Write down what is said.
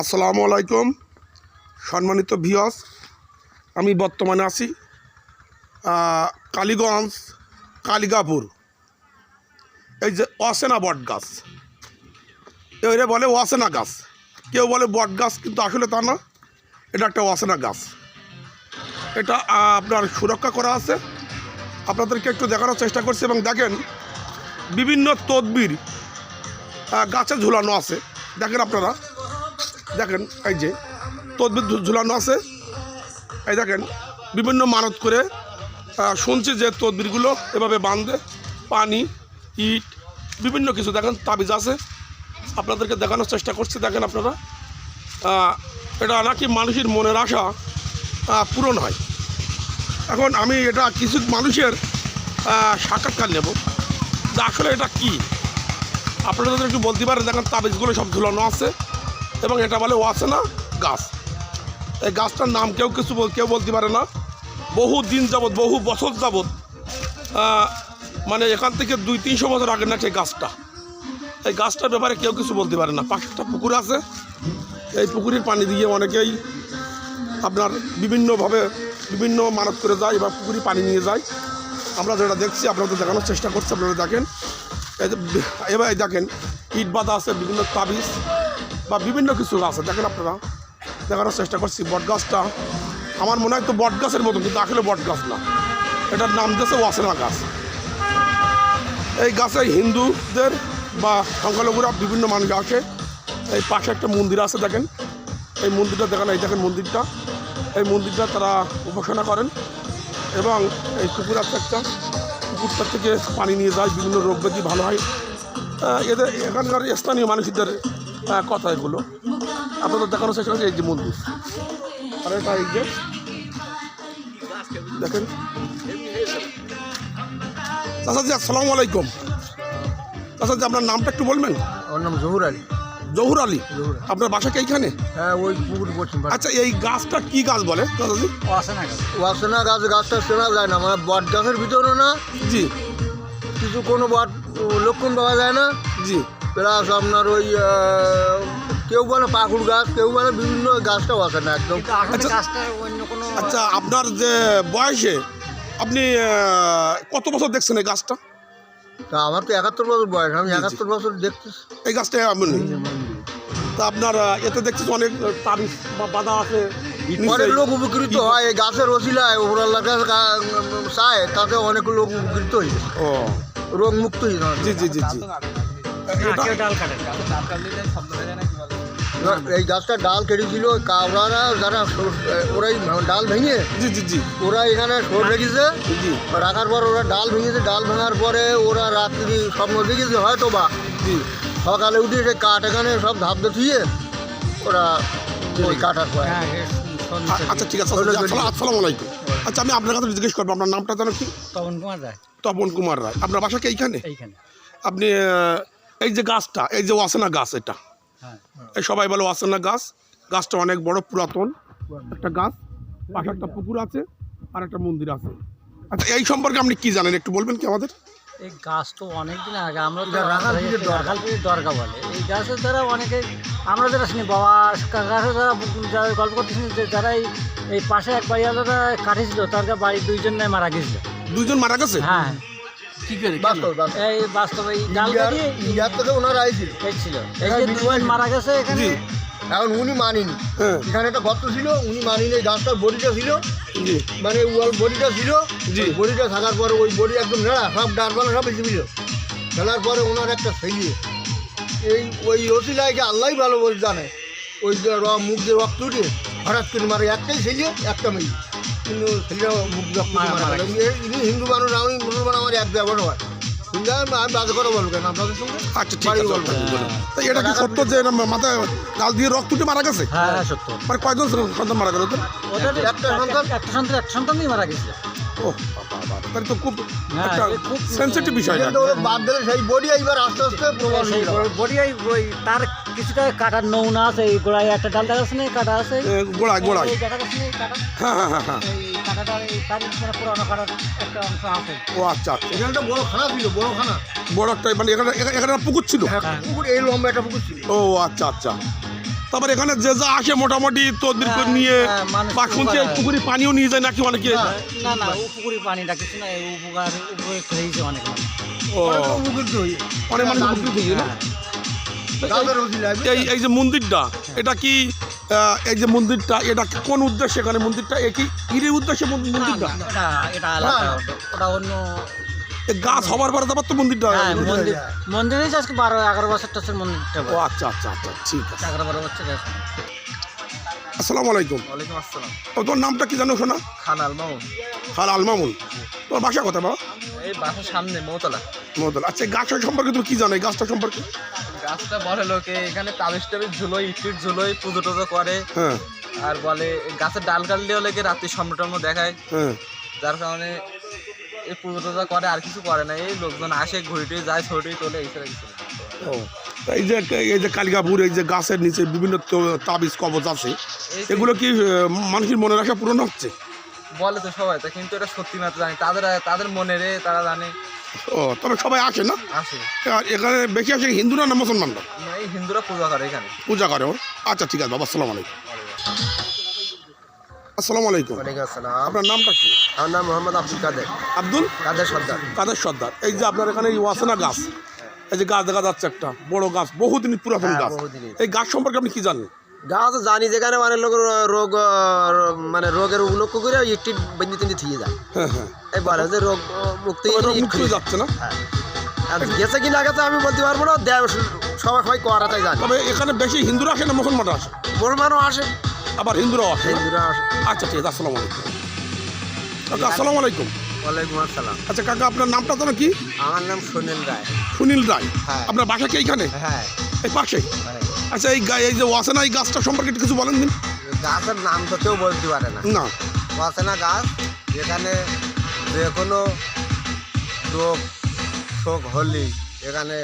আসসালামু আলাইকুম, সম্মানিত ভিওস আমি বর্তমানে আছি কালীগঞ্জ কালিকাপুর এই যে অসেনা বট গাছ এবারে বলে অসেনা গাছ। কেউ বলে বট গাছ কিন্তু আসলে তা না। এটা একটা অসেনা গাছ। এটা আপনার সুরক্ষা করা আছে। আপনাদেরকে একটু দেখানোর চেষ্টা করছি এবং দেখেন, বিভিন্ন তদবির গাছে ঝুলানো আছে। দেখেন আপনারা। দেখেন, এই যে তদবির ঝুলানো আছে। এই দেখেন, বিভিন্ন মানত করে শুনছি যে তদবিরগুলো এভাবে বাঁধে, পানি, ইট, বিভিন্ন কিছু। দেখেন, তাবিজ আছে। আপনাদেরকে দেখানোর চেষ্টা করছি, দেখেন আপনারা। এটা নাকি মানুষের মনের আশা পূরণ হয়। এখন আমি এটা কিছু মানুষের সাক্ষাৎকার নেব। যে আসলে এটা কী? আপনারা যদি একটু বলতে পারেন, দেখেন, তাবিজগুলো সব ঝুলানো আছে। এবং এটা বলে আছে না? গাছ। এই গাছটার নাম কেউ কিছু কেউ বলতে পারে না। বহু দিন যাবৎ, বহু বছর যাবৎ মানে এখান থেকে দুই, তিনশো বছর আগে না সেই গাছটা। এই গাছটার ব্যাপারে কেউ কিছু বলতে পারে না। পাশে একটা পুকুর আছে। এই পুকুরের পানি দিয়ে অনেকেই আপনার বিভিন্নভাবে, বিভিন্ন মানত করে যায় বা পুকুরি পানি নিয়ে যায়। আমরা যেটা দেখছি, আপনাদের দেখানোর চেষ্টা করছি, আপনারা দেখেন। এবার দেখেন ইট বাঁধা আছে, বিভিন্ন তাবিজ। বা বিভিন্ন কিছু গাছ আছে, দেখেন আপনারা। দেখানোর চেষ্টা করছি, বট গাছটা। আমার মনে হয় তো বট গাছের মতো কিন্তু আসলে বট গাছ না। এটার নাম দিয়েছে ওয়াসেনা গাছ। এই গাছে হিন্দুদের বা সংখ্যালঘুরা বিভিন্ন মানুষ আসে এই পাশে একটা মন্দির আছে, দেখেন। এই মন্দিরটা দেখেন, এই দেখেন মন্দিরটা। এই মন্দিরটা তারা উপাসনা করেন এবং এই পুকুর আছে একটা। পুকুরটার থেকে পানি নিয়ে যায়, বিভিন্ন রোগ ব্যাধি ভালো হয়। এদের এখানকার স্থানীয় মানুষদের কথা এগুলো। আপনাদের দেখানোর চেষ্টা করছি এই যে মন্দির। আর এটা এই যে। দেখেন। চাচাজি আসসালামু আলাইকুম। চাচাজি আপনার নামটা একটু বলবেন? আমার নাম জহুর আলী। জহুর আলী? আপনার বাসা কি এইখানে? হ্যাঁ ওই পুকুর পশ্চিম আচ্ছা এই গাছটা কি গাছ বলে চাচাজি? ওয়াসনা গাছ। গাছটা চেনা যায় না। মানে বট গাছের ভিতরে না জি। কিছু কোনো বট লক্ষণ পাওয়া যায় না। জি। প্লাস আপনার ওই কেউ বলে পাকুড় গাছ কেউ বলে বিভিন্ন গাছটাও আছে না একদম। আচ্ছা অন্য কোনো আচ্ছা আপনার যে বয়সে আপনি কত বছর দেখছেন এই গাছটা? তা আমার তো একাত্তর বছর বয়স আমি। একাত্তর বছর দেখতেছি। এই গাছটা আমি নেই। তা আপনার এতে দেখছি অনেক তাবিজ বা বাধা আছে। অনেক লোক উপকৃত হয় এই গাছের ওসিলায় কাছে গা- চায় তাতে অনেক লোক উপকৃত হয়েছে ও। রোগ মুক্ত হয়েছে জি জি জি জি। এই গাছটা ডাল কেটেছিল কাবরারা যারা ওরাই ডাল ভেঙে জি জি জি। ওরা এখানে সর রেখেছে। জি। রাখার পর ওরা ডাল ভেঙেছে ডাল ভাঙার পরে ওরা রাত্রি স্বপ্ন দেখেছে হয়তো বা। জি। সকালে উঠে সে কাঠ এখানে সব ধাপ ধুয়ে ওরা ওই কাটার পরে হ্যাঁ আচ্ছা ঠিক আছে আসসালাম আসসালামু আলাইকুম। আচ্ছা আমি আপনার কাছে জিজ্ঞেস করব আপনার নামটা জানো কি? তপন কুমার রায়। তপন কুমার রায়। আপনার বাসা কি এইখানে? এইখানে। আপনি এই যে গাছটা এই যে ওয়াসেনা গাছ এটা। হ্যাঁ এই সবাই বলে ওয়াসেনা গাছ। গাছটা অনেক বড় পুরাতন। একটা গাছ পাশে একটা পুকুর আছে আর একটা মন্দির আছে। আচ্ছা এই সম্পর্কে আপনি কি জানেন? একটু বলবেন কি আমাদের? এই গাছ তো অনেক দিন আগে আমরা তো দরগা। বলে। এই গাছের দ্বারা অনেকে আমরা যারা শুনি বাবা গাছের দ্বারা যারা গল্প করতে শুনি যে যারা এই এই পাশে এক বাড়ি আলাদা কাটিছিল তার বাড়ির দুইজন নাই মারা গেছিল। দুইজন মারা গেছে? হ্যাঁ। বাস্তব বাস্তব। এই বাস্তবে এই কাটিয়ে থেকে ওনারা আইছিল। এই ছিল। এই যে দুজন মারা গেছে এখানে। এখন উনি মানিনি। হ্যাঁ। এখানে একটা গর্ত ছিল উনি মানিনি এই গাছটার বডিটা ছিল। মানে ওর বডিটা ছিল। জি। বডিটা থাকার পরে ওই বডি একদম নেড়া সব ডারপালা সব বেশি ছিল। ফেলার পরে ওনার একটা ছেলে। এই ওই রসিলাইকে আল্লাহ ভালো বলে জানে। ওই যে র- মুখ দিয়ে রক্ত উঠে হঠাৎ করে মারে একটাই ছেলে একটা মেয়ে। কিন্তু ছেলেটা মুখ রক্ত মারা- গেল। ইনি হিন্দু মানুষ আমি মুসলমান আমার এক ব্যবহার হয়। কিন্তু আমি আমি বাজে কথা বলব কেন? আপনাদের সঙ্গে? আচ্ছা ঠিক বাড়ি আছে গল্প। তা এটা কি সত্য যে এরম মাথায় দিয়ে রক্ত উঠে মারা গেছে? হ্যাঁ হ্যাঁ সত্য। মানে কয়জন সন্তান মারা গেল ওদের? একটা সন্তান? একটা সন্তান একটা সন্তানই মারা গেছিল ও বাবা তাহলে তো খুব হ্যাঁ, একটা এ খুব- সেন্সিটিভ বিষয় এটা। কিন্তু ওরা বাদ দিলে সেই বডি এইবার আস্তে আস্তে প্রমাণ হয়ে গেল। বডি ওই ওই তার কিছুটা কাটার নমুনা আছে এই গোড়ায় একটা ডাল যাচ্ছে না কাটা আছে? গোড়ায় গোড়ায়। হ্যাঁ হ্যাঁ হ্যাঁ হ্যাঁ। এই কাটাটা এই তার মানে পুরানো কাটার একটা অংশ আছে। ও আচ্ছা আচ্ছা। এখানে একটা বড় খানা ছিল বড় খানা। বড় একটা মানে এখানে একটা পুকুর ছিল? হ্যাঁ, পুকুর এই লম্বা একটা পুকুর ছিল। ও আচ্ছা আচ্ছা। তারপর এখানে যে যা আসে মোটামুটি তদবির করে হ্যাঁ, নিয়ে বা শুনছি। পুকুরি পানিও নিয়ে যায় নাকি অনেকে? না না ও পুকুরি পানিটা কিছু না উপকার উপকার হয়েছে অনেক ও। অনেক মানুষ উপকৃত হয়েছে? তাদের এই এই যে মন্দিরটা এটা কি এই যে মন্দিরটা এটা কোন উদ্দেশ্যে এখানে মন্দিরটা? এ কি ইরের উদ্দেশ্যে মন্দিরটা? এটা এটা আলাদা ওটা- ওটা অন্য এ গাছ হবার পরে তারপর তো মন্দিরটা হ্যাঁ মন্দিরে আজকে বারো এগারো বছর টাছের মন্দিরটা। ও আচ্ছা আচ্ছা আচ্ছা ঠিক আছে। এগারো বারো বছর আসসালামু আলাইকুম। ওয়ালাইকুম আসসালাম। ও তোর নামটা কি জানো শোনা? খান হাল আলমামুল তোর বাসা কথা বাবা? এই বাসার সামনে মৌতলা। মদল আচ্ছা এই গাছটা সম্পর্কে তুমি কি জানো? এই গাছটা সম্পর্কে? গাছটা বলে লোকে এখানে তাবিজ টাবিজ ঝুলোই ইট ঝুলোই পুজো টুজো করে। হ্যাঁ। আর বলে গাছের ডাল কাটলেও লেগে রাত্রি সম্রাটম্য দেখায়। হ্যাঁ। যার কারণে এই পুজো টুজো করে আর কিছু করে না। এই লোকজন আসে ঘুরে টুয়ে যায় ছড়ি তোলে এই কিছু না। ও তা এই যে এই যে কালিকাপুর এই যে গাছের নিচে বিভিন্ন তাবিজ কবচ আছে এগুলো কি মানুষের মনের আশা পূরণ হচ্ছে? বলে তো সবাই তা কিন্তু এটা সত্যি মাত্র জানি। তাদের তাদের মনে রে তারা জানে। ও তবে সবাই আসে না? আসে। আর এখানে বেশি আসে হিন্দুরা না মুসলমানরা? এই হিন্দুরা পূজা করে এখানে। পূজা করে ও। আচ্ছা ঠিক আছে বাবা আসসালামু আলাইকুম। আসসালামু আলাইকুম। ওয়ালাইকুম আসসালাম। আপনার নামটা কি? আমার নাম মোহাম্মদ আব্দুল কাদের। আব্দুল? কাদের সর্দার। কাদের সর্দার? এই যে আপনার এখানে ওয়াসনা গাছ এই যে গাছ দেখা যাচ্ছে একটা বড় গাছ বহুদিন পুরাতন হ্যাঁ, গাছ। এই গাছ সম্পর্কে আপনি কি জানেন? গাছ জানি যেখানে অনেক লোকের রোগ মানে রোগের লক্ষ্য করে ইট বেঞ্জি তিনটি থিয়ে যায়। হ্যাঁ হ্যাঁ। এই বলে যে রোগ মুক্তি। যাচ্ছে না? হ্যাঁ। আর গেছে কি না গেছে আমি বলতে পারব না সবাই সবাই করা তাই জানি। তবে এখানে বেশি হিন্দুরা আসে না মুসলমানরা আসে? মুসলমানও আসে। আবার হিন্দুরাও আসে হিন্দুরা আসে। আচ্ছা ঠিক আছে আসসালামু আলাইকুম। কাকা আসসালামু আলাইকুম। ওয়ালাইকুম আসসালাম। আচ্ছা কাকা আপনার নামটা তো কি? আমার নাম সুনীল রায়। সুনীল রায়। হ্যাঁ। আপনার বাসা কি এইখানে? হ্যাঁ। এই পাশে? আচ্ছা এই গা- এই যে ওয়াসেনা এই গাছটা সম্পর্কে একটু কিছু বলেন দিন। গাছের নাম তো কেউ বলতে পারে না। না। অচেনা গাছ যেখানে যে কোনো রোগ শোক হলি এখানে